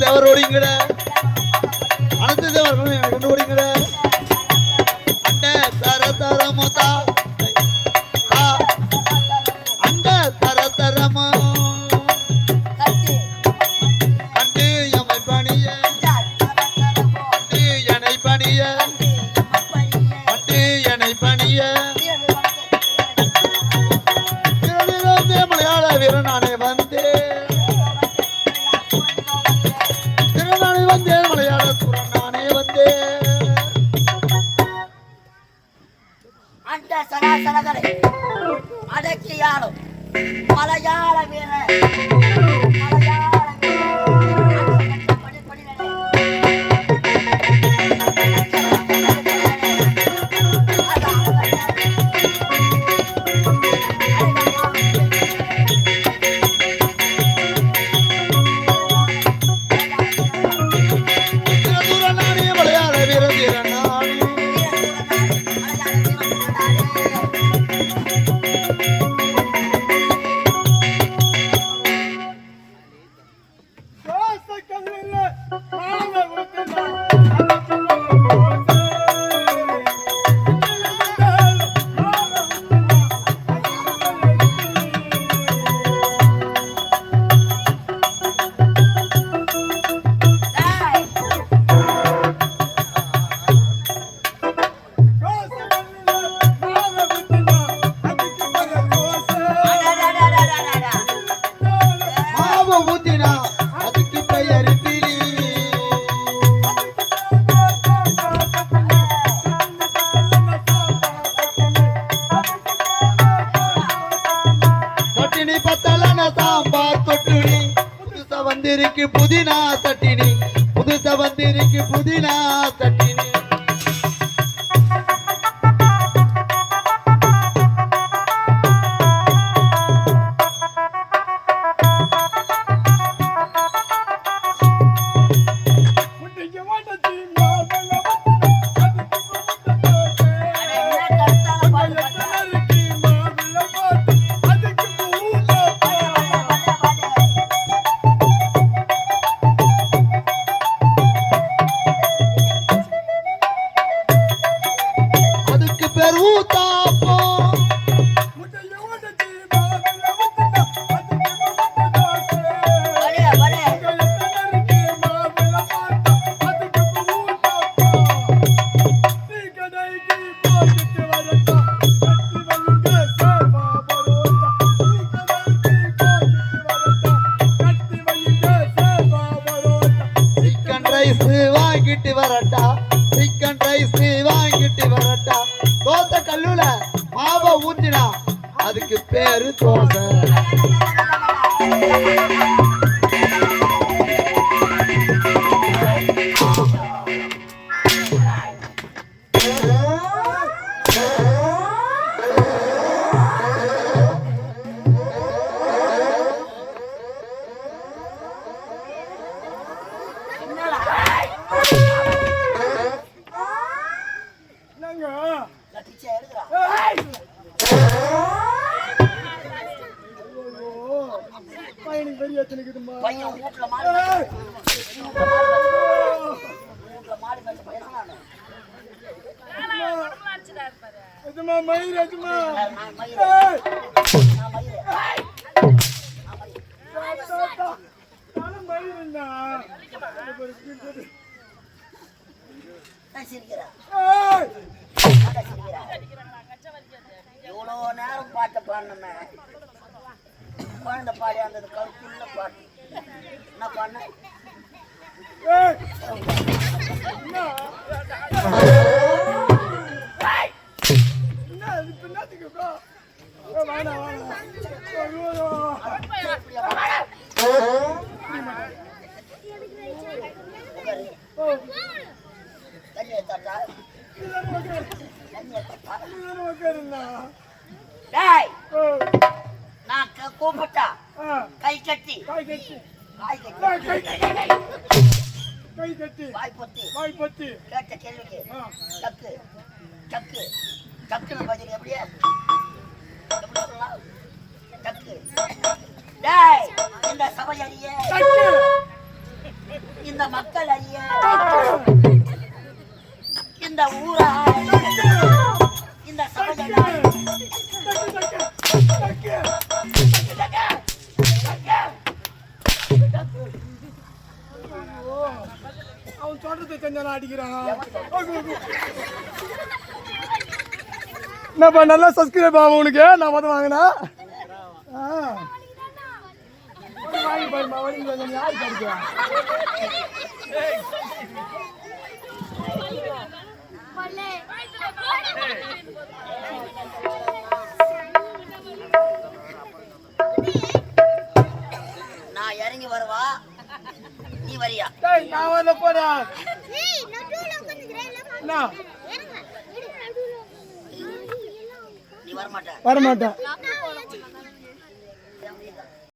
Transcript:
தேவர் ஓடிங்கள அனைத்து தேவர்களும் கண்டு ஓடிங்கள அந்த அடக்கியாலும் மலையாள வீரர் மலையாள வந்திருக்கு புதினா சட்டினி புதுசா வந்திருக்கு புதினா சட்டினி வரட்டா சிக்கன் ரைஸ் வாங்கிட்டு வரட்டா. தோசை கல்லுல மாவை ஊத்தினா அதுக்கு பேரு தோசை. பையன் வீட்டுல மாடு வீட்டுல மாடு மேய்ச்ச பையன் நானு. நான் மயிரு. நான் மயிரு. இவ்வளோ நேரம் பாட்டை பாடினமே குழந்தை பாடி அந்த கருத்துள்ள பாட்டு. என்ன பண்ண கரியை கட்டி. கை கட்டி. வாய் கட்டி. கை கட்டி. வாய் டக்கு. டக்கு. இந்த சபை அறிய இந்த மக்கள் அறிய இந்த ஊரா அடிக்கிறான் என்னப்பா நல்லா சப்ஸ்கிரைப் ஆகும் உனக்கு? நான் வந்து வாங்கினா? வாங்கி இறங்கி வரவா? நீ வரியா? டேய் நான் வரல போடா. நீ வரமாட்ட. வரமாட்டேன்.